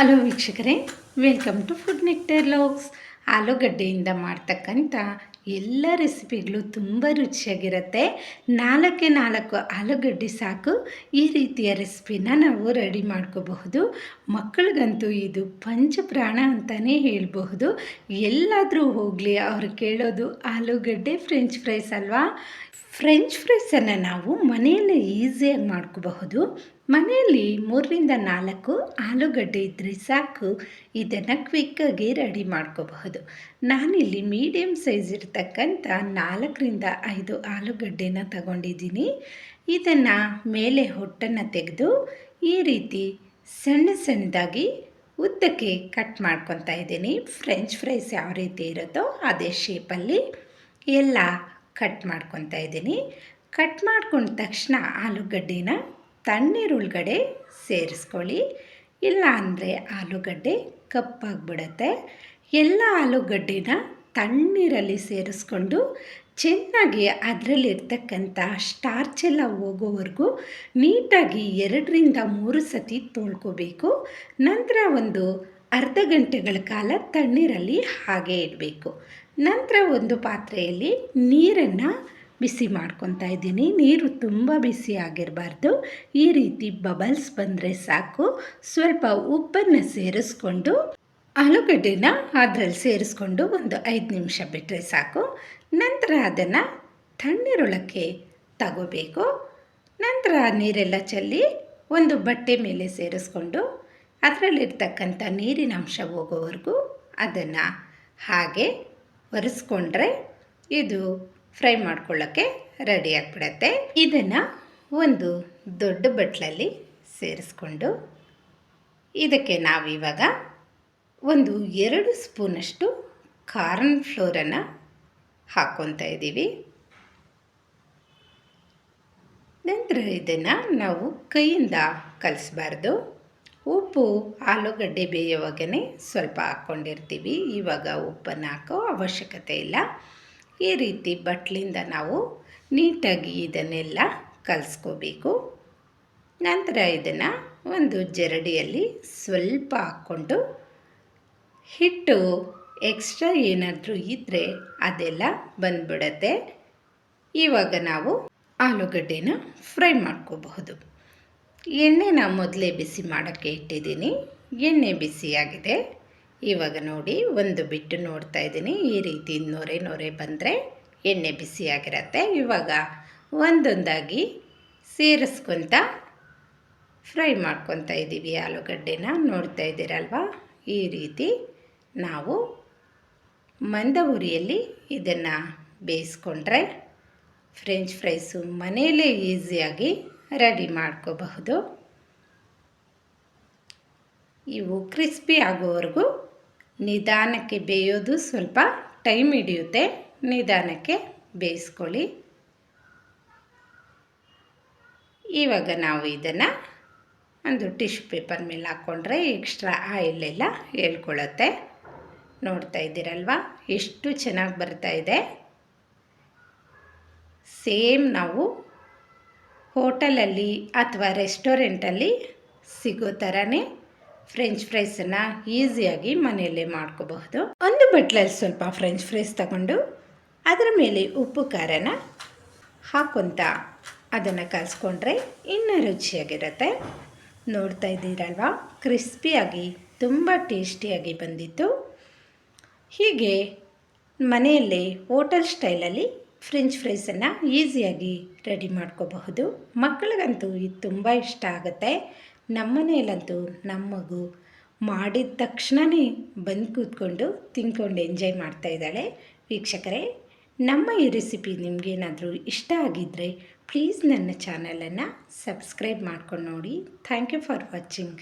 Hello ವೀಕ್ಷಕರೇ welcome to food nectar logs ಆಲೂಗಡ್ಡೆಯಿಂದ ಮಾಡ್ತಕ್ಕಂಥ ಎಲ್ಲ ರೆಸಿಪಿಗಳು ತುಂಬ ರುಚಿಯಾಗಿರುತ್ತೆ. ನಾಲ್ಕೆ ನಾಲ್ಕು ಆಲೂಗಡ್ಡೆ ಸಾಕು. ಈ ರೀತಿಯ ರೆಸಿಪಿನ ನಾವು ರೆಡಿ ಮಾಡ್ಕೋಬಹುದು. ಮಕ್ಕಳಿಗಂತೂ ಇದು ಪಂಚಪ್ರಾಣ ಅಂತಲೇ ಹೇಳಬಹುದು. ಎಲ್ಲಾದರೂ ಹೋಗಲಿ, ಅವ್ರು ಕೇಳೋದು ಆಲೂಗಡ್ಡೆ ಫ್ರೆಂಚ್ ಫ್ರೈಸ್ ಅಲ್ವಾ? ಫ್ರೆಂಚ್ ಫ್ರೈಸನ್ನು ನಾವು ಮನೆಯಲ್ಲೇ ಈಸಿಯಾಗಿ ಮಾಡ್ಕೋಬಹುದು. ಮನೆಯಲ್ಲಿ ಮೂರರಿಂದ ನಾಲ್ಕು ಆಲೂಗಡ್ಡೆ ಇದ್ದರೆ ಸಾಕು. ಇದನ್ನು ಕ್ವಿಕ್ಕಾಗಿ ರೆಡಿ ಮಾಡ್ಕೋಬಹುದು. ನಾನಿಲ್ಲಿ ಮೀಡಿಯಮ್ ಸೈಜ್ ಇರ್ತಕ್ಕಂಥ ನಾಲ್ಕರಿಂದ ಐದು ಆಲೂಗಡ್ಡೆನ ತಗೊಂಡಿದ್ದೀನಿ. ಇದನ್ನು ಮೇಲೆ ಹೊಟ್ಟನ್ನು ತೆಗೆದು ಈ ರೀತಿ ಸಣ್ಣ ಸಣ್ಣದಾಗಿ ಉದ್ದಕ್ಕೆ ಕಟ್ ಮಾಡ್ಕೊತಾ ಇದ್ದೀನಿ. ಫ್ರೆಂಚ್ ಫ್ರೈಸ್ ಯಾವ ರೀತಿ ಇರುತ್ತೋ ಅದೇ ಶೇಪಲ್ಲಿ ಎಲ್ಲ ಕಟ್ ಮಾಡ್ಕೊತಾ ಇದ್ದೀನಿ. ಕಟ್ ಮಾಡ್ಕೊಂಡ ತಕ್ಷಣ ಆಲೂಗಡ್ಡೆನ ತಣ್ಣೀರೊಳಗಡೆ ಸೇರಿಸ್ಕೊಳ್ಳಿ. ಇಲ್ಲ ಅಂದರೆ ಆಲೂಗಡ್ಡೆ ಕಪ್ಪಾಗಿಬಿಡತ್ತೆ. ಎಲ್ಲ ಆಲೂಗಡ್ಡೆನ ತಣ್ಣೀರಲ್ಲಿ ಸೇರಿಸ್ಕೊಂಡು ಚೆನ್ನಾಗಿ ಅದರಲ್ಲಿರ್ತಕ್ಕಂಥ ಸ್ಟಾರ್ಚ್ ಎಲ್ಲ ಹೋಗೋವರೆಗೂ ನೀಟಾಗಿ ಎರಡರಿಂದ ಮೂರು ಸತಿ ತೊಳ್ಕೊಬೇಕು. ನಂತರ ಒಂದು ಅರ್ಧ ಗಂಟೆಗಳ ಕಾಲ ತಣ್ಣೀರಲ್ಲಿ ಹಾಗೆ ಇಡಬೇಕು. ನಂತರ ಒಂದು ಪಾತ್ರೆಯಲ್ಲಿ ನೀರನ್ನು ಬಿಸಿ ಮಾಡ್ಕೊತಾ ಇದ್ದೀನಿ. ನೀರು ತುಂಬ ಬಿಸಿ ಆಗಿರಬಾರ್ದು. ಈ ರೀತಿ ಬಬಲ್ಸ್ ಬಂದರೆ ಸಾಕು. ಸ್ವಲ್ಪ ಉಪ್ಪನ್ನು ಸೇರಿಸ್ಕೊಂಡು, ಆಲೂಗಡ್ಡೆನ ಅದರಲ್ಲಿ ಸೇರಿಸ್ಕೊಂಡು ಒಂದು ಐದು ನಿಮಿಷ ಬಿಟ್ಟರೆ ಸಾಕು. ನಂತರ ಅದನ್ನು ತಣ್ಣೀರೊಳಕ್ಕೆ ತಗೋಬೇಕು. ನಂತರ ನೀರೆಲ್ಲ ಚೆಲ್ಲಿ ಒಂದು ಬಟ್ಟೆ ಮೇಲೆ ಸೇರಿಸ್ಕೊಂಡು, ಅದರಲ್ಲಿರ್ತಕ್ಕಂಥ ನೀರಿನ ಅಂಶ ಹೋಗೋವರೆಗೂ ಅದನ್ನು ಹಾಗೆ ಒರೆಸ್ಕೊಂಡ್ರೆ ಇದು ಫ್ರೈ ಮಾಡ್ಕೊಳ್ಳೋಕ್ಕೆ ರೆಡಿ ಆಗಿಬಿಡತ್ತೆ. ಇದನ್ನು ಒಂದು ದೊಡ್ಡ ಬಟ್ಲಲ್ಲಿ ಸೇರಿಸ್ಕೊಂಡು ಇದಕ್ಕೆ ನಾವಿವಾಗ ಒಂದು ಎರಡು ಸ್ಪೂನಷ್ಟು ಕಾರ್ನ್ ಫ್ಲೋರನ್ನು ಹಾಕ್ಕೊತಾ ಇದ್ದೀವಿ. ನಂತರ ಇದನ್ನು ನಾವು ಕೈಯಿಂದ ಕಲಿಸ್ಬಾರ್ದು. ಉಪ್ಪು, ಆಲೂಗಡ್ಡೆ ಬೇಯೋವಾಗೇ ಸ್ವಲ್ಪ ಹಾಕ್ಕೊಂಡಿರ್ತೀವಿ. ಇವಾಗ ಉಪ್ಪನ್ನು ಹಾಕೋ ಅವಶ್ಯಕತೆ ಇಲ್ಲ. ಈ ರೀತಿ ಬಟ್ಲಿಂದ ನಾವು ನೀಟಾಗಿ ಇದನ್ನೆಲ್ಲ ಕಲಿಸ್ಕೋಬೇಕು. ನಂತರ ಇದನ್ನು ಒಂದು ಜರಡಿಯಲ್ಲಿ ಸ್ವಲ್ಪ ಹಾಕ್ಕೊಂಡು ಹಿಟ್ಟು ಎಕ್ಸ್ಟ್ರಾ ಏನಾದರೂ ಇದ್ದರೆ ಅದೆಲ್ಲ ಬಂದ್ಬಿಡತ್ತೆ. ಇವಾಗ ನಾವು ಆಲೂಗಡ್ಡೆನ ಫ್ರೈ ಮಾಡ್ಕೋಬಹುದು. ಎಣ್ಣೆನ ಮೊದಲೇ ಬಿಸಿ ಮಾಡೋಕ್ಕೆ ಇಟ್ಟಿದ್ದೀನಿ. ಎಣ್ಣೆ ಬಿಸಿಯಾಗಿದೆ. ಇವಾಗ ನೋಡಿ ಒಂದು ಬಿಟ್ಟು ನೋಡ್ತಾ ಇದ್ದೀನಿ. ಈ ರೀತಿ ನೊರೆ ನೊರೆ ಬಂದರೆ ಎಣ್ಣೆ ಬಿಸಿಯಾಗಿರತ್ತೆ ಇವಾಗ ಒಂದೊಂದಾಗಿ ಸೇರಿಸ್ಕೊತ ಫ್ರೈ ಮಾಡ್ಕೊತಾ ಇದ್ದೀವಿ. ಆಲೂಗಡ್ಡೆನ ನೋಡ್ತಾ ಇದ್ದೀರಲ್ವ? ಈ ರೀತಿ ನಾವು ಮಂದ ಉರಿಯಲ್ಲಿ ಇದನ್ನು ಬೇಯಿಸ್ಕೊಂಡ್ರೆ ಫ್ರೆಂಚ್ ಫ್ರೈಸು ಮನೆಯಲ್ಲೇ ಈಸಿಯಾಗಿ ರೆಡಿ ಮಾಡ್ಕೋಬಹುದು. ಇವು ಕ್ರಿಸ್ಪಿ ಆಗೋವರೆಗೂ ನಿಧಾನಕ್ಕೆ ಬೇಯೋದು ಸ್ವಲ್ಪ ಟೈಮ್ ಹಿಡಿಯುತ್ತೆ. ನಿಧಾನಕ್ಕೆ ಬೇಯಿಸ್ಕೊಳ್ಳಿ. ಇವಾಗ ನಾವು ಇದನ್ನು ಒಂದು ಟಿಶ್ಯೂ ಪೇಪರ್ ಮೇಲೆ ಹಾಕ್ಕೊಂಡ್ರೆ ಎಕ್ಸ್ಟ್ರಾ ಆಯಿಲೆಲ್ಲ ಹೇಳ್ಕೊಳ್ಳುತ್ತೆ. ನೋಡ್ತಾ ಇದ್ದೀರಲ್ವ? ಎಷ್ಟು ಚೆನ್ನಾಗಿ ಬರ್ತಾ ಇದೆ. ಸೇಮ್ ನಾವು ಹೋಟೆಲಲ್ಲಿ ಅಥವಾ ರೆಸ್ಟೋರೆಂಟಲ್ಲಿ ಸಿಗೋ ಥರನೇ ಫ್ರೆಂಚ್ ಫ್ರೈಸನ್ನು ಈಸಿಯಾಗಿ ಮನೆಯಲ್ಲೇ ಮಾಡ್ಕೋಬಹುದು. ಒಂದು ಬಟ್ಲಲ್ಲಿ ಸ್ವಲ್ಪ ಫ್ರೆಂಚ್ ಫ್ರೈಸ್ ತಗೊಂಡು, ಅದರ ಮೇಲೆ ಉಪ್ಪು, ಖಾರನ ಹಾಕೊಂತ ಅದನ್ನು ಕಲಿಸ್ಕೊಂಡ್ರೆ ಇನ್ನೂ ರುಚಿಯಾಗಿರುತ್ತೆ. ನೋಡ್ತಾ ಇದ್ದೀರಲ್ವ? ಕ್ರಿಸ್ಪಿಯಾಗಿ ತುಂಬ ಟೇಸ್ಟಿಯಾಗಿ ಬಂದಿತ್ತು. ಹೀಗೆ ಮನೆಯಲ್ಲೇ ಹೋಟೆಲ್ ಸ್ಟೈಲಲ್ಲಿ ಫ್ರೆಂಚ್ ಫ್ರೈಸನ್ನು ಈಸಿಯಾಗಿ ರೆಡಿ ಮಾಡ್ಕೋಬಹುದು. ಮಕ್ಕಳಿಗಂತೂ ಇದು ತುಂಬ ಇಷ್ಟ ಆಗುತ್ತೆ. ನಮ್ಮನೆಯಲ್ಲಂತೂ ನಮ್ಮ ಮಗು ಮಾಡಿದ ತಕ್ಷಣವೇ ಬಂದು ಕೂತ್ಕೊಂಡು ತಿನ್ಕೊಂಡು ಎಂಜಾಯ್ ಮಾಡ್ತಾ ಇದ್ದಾಳೆ. ವೀಕ್ಷಕರೇ, ನಮ್ಮ ಈ ರೆಸಿಪಿ ನಿಮಗೇನಾದರೂ ಇಷ್ಟ ಆಗಿದ್ದರೆ ಪ್ಲೀಸ್ ನನ್ನ ಚಾನಲನ್ನು ಸಬ್ಸ್ಕ್ರೈಬ್ ಮಾಡ್ಕೊಂಡು ನೋಡಿ. Thank you for watching.